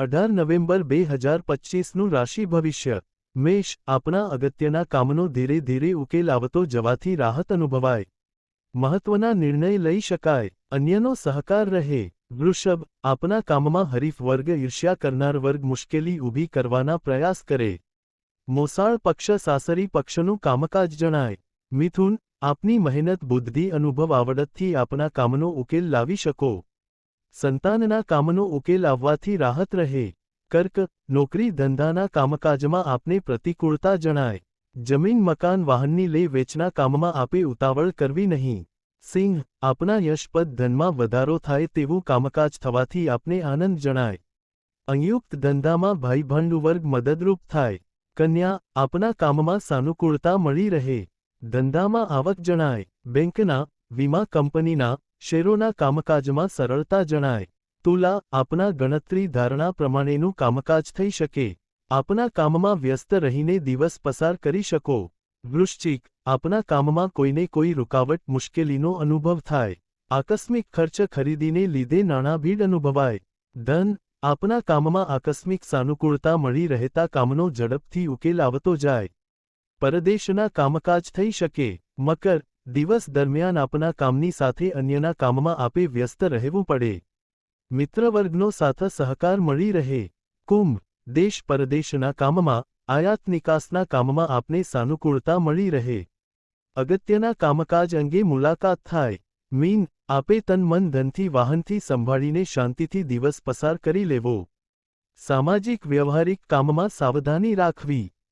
અઢાર નવેમ્બર બે હજાર પચીસનું રાશિ ભવિષ્ય. મેષ આપણા અગત્યના કામનો ધીરે ધીરે ઉકેલ આવતો જવાથી રાહત અનુભવાય. મહત્વના નિર્ણય લઈ શકાય. અન્યનો સહકાર રહે. વૃષભ આપના કામમાં હરીફ વર્ગ ઈર્ષ્યા કરનાર વર્ગ મુશ્કેલી ઊભી કરવાના પ્રયાસ કરે. મોસાળ પક્ષ સાસરી પક્ષનું કામકાજ જણાય. મિથુન, આપની મહેનત, બુદ્ધિ, અનુભવ આવડતથી આપના કામનો ઉકેલ લાવી શકો. સંતાનના કામનો ઉકેલ આવવાથી રાહત રહે. કર્ક, નોકરી ધંધાના કામકાજમાં આપને પ્રતિકૂળતા જણાય. જમીન, મકાન, વાહનની લે વેચના કામમાં આપે ઉતાવળ કરવી નહીં. સિંહ, આપના યશપદ ધનમાં વધારો થાય તેવું કામકાજ થવાથી આપને આનંદ જણાય. સંયુક્ત ધંધામાં ભાઈભાંડુ વર્ગ મદદરૂપ થાય. કન્યા, આપના કામમાં સાનુકૂળતા મળી રહે. ધંધામાં આવક જણાય. બેંકના, વીમા કંપનીના શેરોના કામકાજમાં સરળતા જણાય. તુલા આપના ગણતરી ધારણા પ્રમાણેનું કામકાજ થઈ શકે. આપના કામમાં વ્યસ્ત રહીને દિવસ પસાર કરી શકો. વૃશ્ચિક, આપના કામમાં કોઈને કોઈ રૂકાવટ મુશ્કેલીનો અનુભવ થાય. આકસ્મિક ખર્ચ ખરીદીને લીધે નાણાં ભીડ અનુભવાય. ધન, આપના કામમાં આકસ્મિક સાનુકૂળતા મળી રહેતા કામનો ઝડપથી ઉકેલ આવતો જાય. પરદેશના કામકાજ થઈ શકે. મકર દિવસ દરમિયાન આપના કામની સાથે અન્યના કામમાં આપે વ્યસ્ત રહેવું પડે. મિત્રવર્ગનો સાથ સહકાર મળી રહે. કુંભ, દેશ પરદેશના કામમાં, આયાત નિકાસના કામમાં આપને સાનુકૂળતા મળી રહે. અગત્યના કામકાજ અંગે મુલાકાત થાય. મીન, આપે તન મન ધનથી વાહનથી સંભાળીને શાંતિથી દિવસ પસાર કરી લેવો. સામાજિક વ્યવહારિક કામમાં સાવધાની રાખવી.